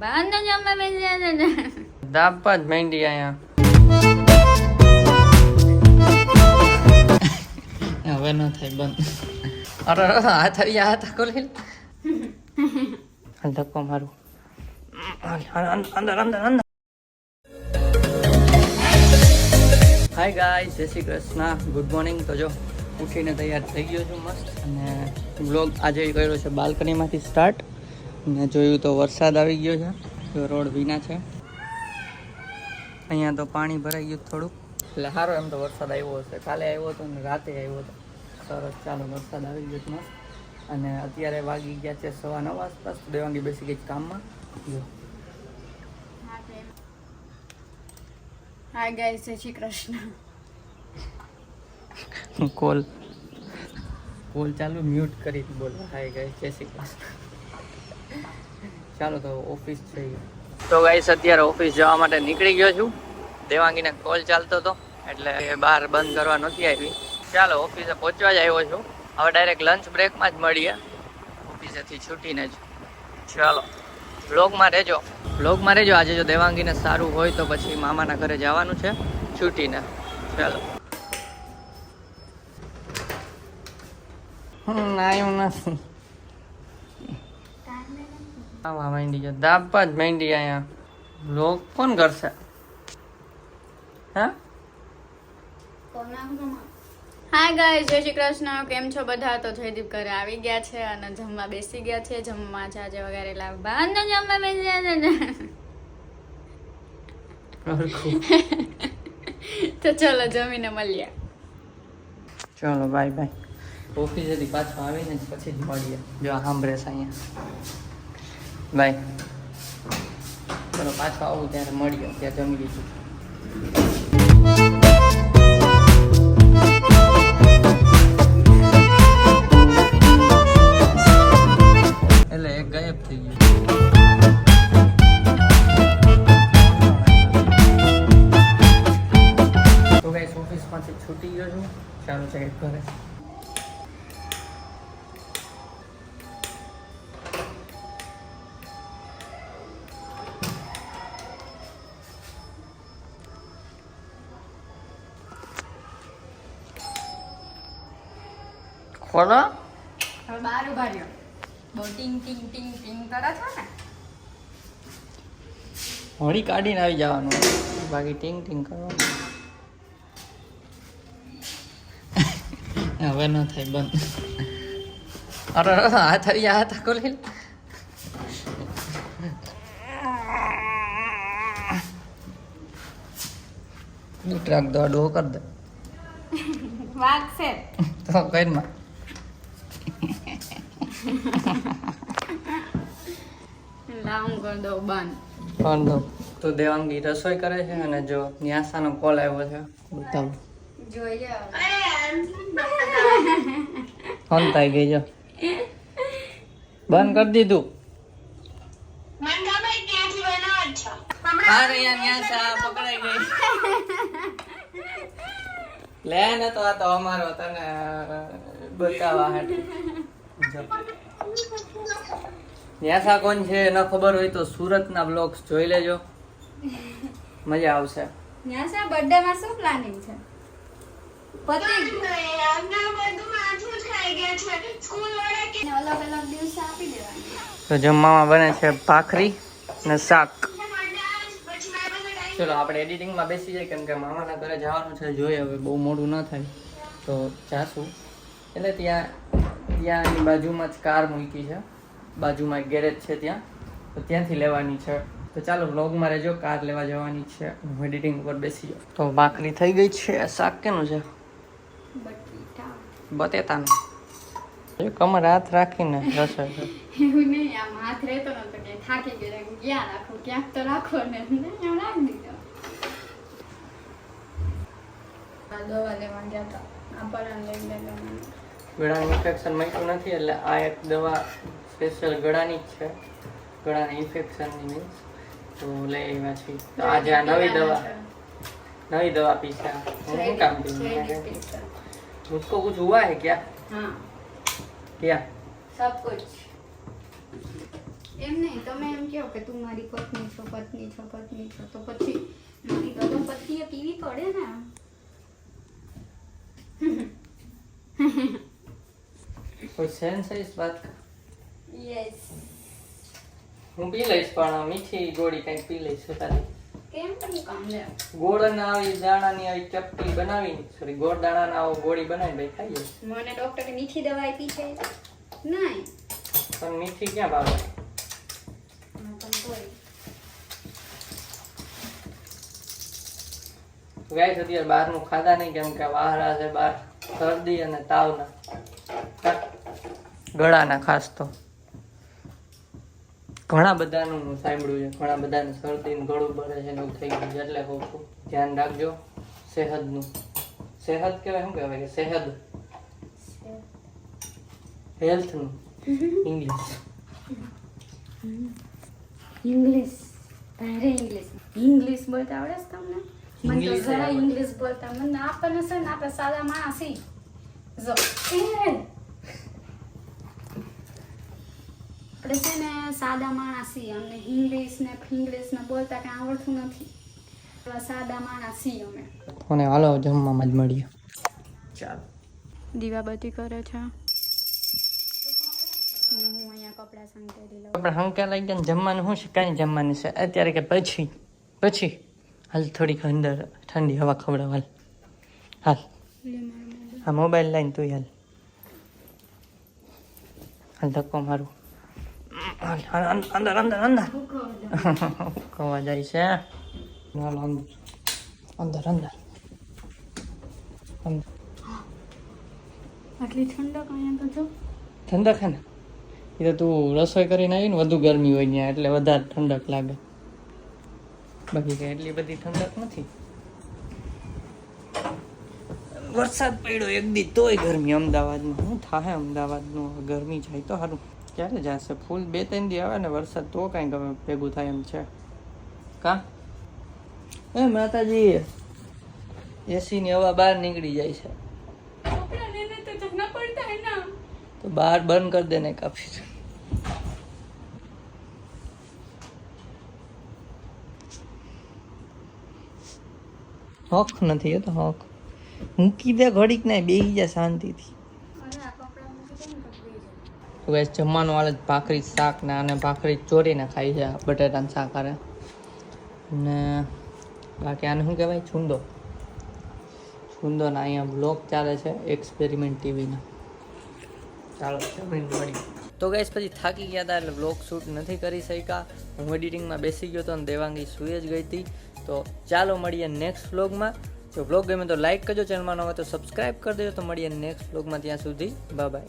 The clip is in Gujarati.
બાંધો જમવા બેસી ને દાબવા જ માંડી અહીંયા હવે ન થાય બંધ અરે હાથ આવી હાથ ખોલી ધક્કો મારું અંદર અંદર અંદર હાય guy Jai Shri Krishna. Good morning તો જો, ઉઠીને તૈયાર થઈ ગયો છું મસ્ત. અને બ્લોગ આજે કર્યો છે બાલ્કનીમાંથી સ્ટાર્ટ અને જોયું તો વરસાદ આવી ગયો છે. તો રોડ ભીના છે. અહીંયા તો પાણી ભરાઈ ગયું થોડુંક. એટલે સારો એમ તો વરસાદ આવ્યો હશે. કાલે આવ્યો હતો ને રાતે આવ્યો હતો. સરસ ચાલો વરસાદ આવી ગયો છે મસ્ત. અને અત્યારે વાગી ગયા છે સવા નવ આસપાસ. દેવાંગી બેસી ગઈ કામમાં. હાય ગાઈસ જય શ્રી કૃષ્ણ. કોલ કોલ ચાલુ મ્યુટ કરી બોલો. હાય ગાય જય શ્રી કૃષ્ણ. ચાલો તો ઓફિસ જઈએ. તો ગાઈસ અત્યારે ઓફિસ જવા માટે નીકળી ગયો છું. દેવાંગીને કોલ ચાલતો હતો એટલે બહાર બંધ કરવા નથી આવી. ચાલો ઓફિસે પહોંચવા જ આવ્યો છું. હવે ડાયરેક્ટ લંચ બ્રેકમાં જ મળીએ. ઓફિસેથી છૂટીને જ. ચાલો બ્લોગમાં રહેજો. બ્લોગમાં રહેજો. આજે જો દેવાંગીને સારું હોય તો પછી મામાના ઘરે જવાનું છે છૂટીને. ચાલો. આવ્યું નથી. આવા માંડી ગયા. દાબવા જ માંડી અહીંયા લોક કોણ કરશે? હા? હાય ગાઈઝ જય શ્રી કૃષ્ણ. કેમ છો બધા? તો જયદીપ ઘરે આવી ગયા છે અને જમવા બેસી ગયા છે. જમવા જાજે વગેરે લાવવા અને જમવા બેસી ગયા છે. તો ચલો જમીને મળીએ. ચલો બાય બાય ઓફિસેથી પાછો આવીને પછી જ મળીએ. જો સાંભળે છે અહીંયા. બાય ચલો, પાછો આવું ત્યારે મળીએ. ત્યાં જમી લીધું. એટલે ગાયબ થઈ ગયું. તો ઓફિસમાંથી છૂટી ગયો છું. ચાલો છે ઘરે ખોલો હવે બાર ઊભા રહ્યો. બહુ ટીંગ ટીંગ ટીંગ ટીંગ કરે છે ને? હોળી કાઢીને આવી જવાનું. બાકી ટીંગ ટીંગ કરવાનું. હવે ન થાય બંધ. અરે અરે, હાથ આ તકો લઈ ટ્રક દોડવો કર દે. વાગશે. તો કઈ માં લાવ હું કરી દઉં બંધ. પણ દો તો દેવાંગી રસોઈ કરે છે અને જો ન્યાસાનો કોલ આવ્યો છે. બતાવ. ફોન થઈ ગઈ જો. બંધ કરી દીધું. અરે ન્યાસા પકડાઈ ગઈ. લે ને તો આ તો અમારો તને બતાવવા હાટુ. જો. ન્યાસા કોણ છે ન ખબર હોય તો સુરતના બ્લોગ્સ જોઈ લેજો. મજા આવશે. ન્યાસા બર્થડે માં શું પ્લાનિંગ છે? તો જમવામાં બને છે ભાખરી ને શાક. ચલો આપણે એડિટિંગમાં બેસી જઈએ કેમ કે મામાના ઘરે જવાનું છે. જોઈએ હવે બહુ મોડું ન થાય તો જાશું. એટલે ત્યાં ત્યાં એની બાજુમાં જ કાર મૂકી છે. બાજુમાં એક ગેરેજ છે ત્યાં. તો ત્યાંથી લેવાની છે. તો ચાલો વ્લોગમાં રહેજો. કાર લેવા જવાની છે. હું એડિટિંગ ઉપર બેસી જાઉં તો ભાખરી થઈ ગઈ છે. શાક કેનું છે? બટેટા બટેટાનું. એ કમર હાથ રાખીને રસોઈ કર. એવું નહીં આમ હાથ રહેતો નતો કે થાકી ગયો. ક્યાં રાખો? ક્યાંક તો રાખો ને આમ રાખી દીધો. દવા લેવા ગયા હતા. આપણને લઈ લેવાનું ગળાનું ઇન્ફેક્શન મળ્યું નથી એટલે આ એક દવા સ્પેશિયલ ગળાની જ છે. ગળાના ઇન્ફેક્શનની મીન્સ તો લઈ આવ્યા છીએ. તો આજે આ નવી દવા. નવી દવા પીસા હું શું કામ પીવું મુજકો કુછ હુઆ હે ક્યા? ક્યા? સબ કુછ. એમ નહીં તમે એમ કહો કે તું મારી પત્ની છો પત્ની છો પત્ની છો. તો પછી મારી તો પત્નીએ પીવી પડે ને. કોઈ વાત કર. યસ હું પી લઈશ પણ મીઠી ગોળી કંઈક પી લઈશ તારી કેમ કામ લે. ગોળના આવી દાણાની આવી ચપટી બનાવી સોરી ગોળ દાણાના આવો ગોળી બનાવી ભાઈ ખાઈએ. મને ડોક્ટરે મીઠી દવા આપી છે નહીં. પણ મીઠી ક્યાં ભાવે? પણ ગાય અત્યારે બહારનું ખાધા નહીં કેમ કે વાહરા છે બહાર શરદી અને તાવના. ગળાના ખાસ તો. ઘણા બધાનું હું સાંભળ્યું છે. ઘણા બધાને શરદી ગળું ભરે છે એવું થઈ ગયું છે. એટલે કહું છું. ધ્યાન રાખજો. સેહદનું સેહદ કહેવાય શું કહેવાય કે સેહદ હેલ્થનું. ઇંગ્લિશ. ઇંગ્લિશ. તારે ઇંગ્લિશ. ઇંગ્લિશ બોલતા આવડે છે તમને? મને તો જરા ઇંગ્લિશ બોલતા મને આપણને છે ને આપણે સાદા માણસ. જો એ. આપણે છે ને સાદા માણસ અમને ઇંગ્લિશ ને ફિંગ્લિશ ને બોલતા કઈ આવડતું નથી. એવા સાદા માણસ અમે. અને હાલો જમવામાં જ મળીએ. ચાલો. દીવાબત્તી કરે છે. હું અહીંયા કપડાં સંકેલી લઉં. આપણે હંકા લાગી ગયા ને જમવાનું શું છે? કાંઈ જમવાનું છે. અત્યારે કે પછી. પછી. હાલ થોડીક અંદર ઠંડી હવા ખવડાવ હાલ. હાલ. હા મોબાઈલ. લઈને તું હાલ. હાલ ધક્કો મારું. અંદર અંદર અંદર. કવા જાય છે અંદર અંદર અંદર આટલી ઠંડક અહીંયા તો જો ઠંડક હે ને એ તો તું રસોઈ કરીને આવી ને વધુ ગરમી હોય ત્યાં એટલે વધારે ઠંડક લાગે. બાકી કઈ એટલી બધી ઠંડક નથી વરસાદ પડ્યો એક દી, તોય ગરમી. અમદાવાદમાં. શું થાય અમદાવાદનું? ગરમી જાય તો સારું ક્યારે જશે? ફૂલ બે ત્રણ દી આવે ને વરસાદ તો કાંઈ ગમે ભેગું થાય એમ છે. કા? એ માતાજી. એસીની હવા બહાર નીકળી જાય છે. તો જના પડતા હે ના તો બહાર બંધ કરી દે ને કાફી હોક નથી એ તો હક. મૂકી દે ઘડીક ને બેસી જા શાંતિથી. Guys, જમવાનું હાલ ભાખરી શાક ને અને ભાખરી ચોરીને ખાઈ છે બટેટાનું શાક હારે. ને બાકી આને શું કહેવાય? છુંદો. છુંદો ને અહીંયા બ્લોગ ચાલે છે એક્સપેરિમેન્ટ ટીવીના ચાલો જમીન મળી તો ગઈશ પછી થાકી ગયા હતા એટલે બ્લોગ શૂટ નથી કરી શક્યા. હું એડિટિંગમાં બેસી ગયો હતો અને દેવાંગી સુઈ જ ગઈ હતી. તો ચાલો મળીએ નેક્સ્ટ વ્લોગમાં જો વ્લોગ ગમે તો લાઇક કરજો. ચેનલમાં ન હોય તો સબસ્ક્રાઈબ કરી દેજો. તો મળીએ નેક્સ્ટ બ્લોગમાં ત્યાં સુધી. બાય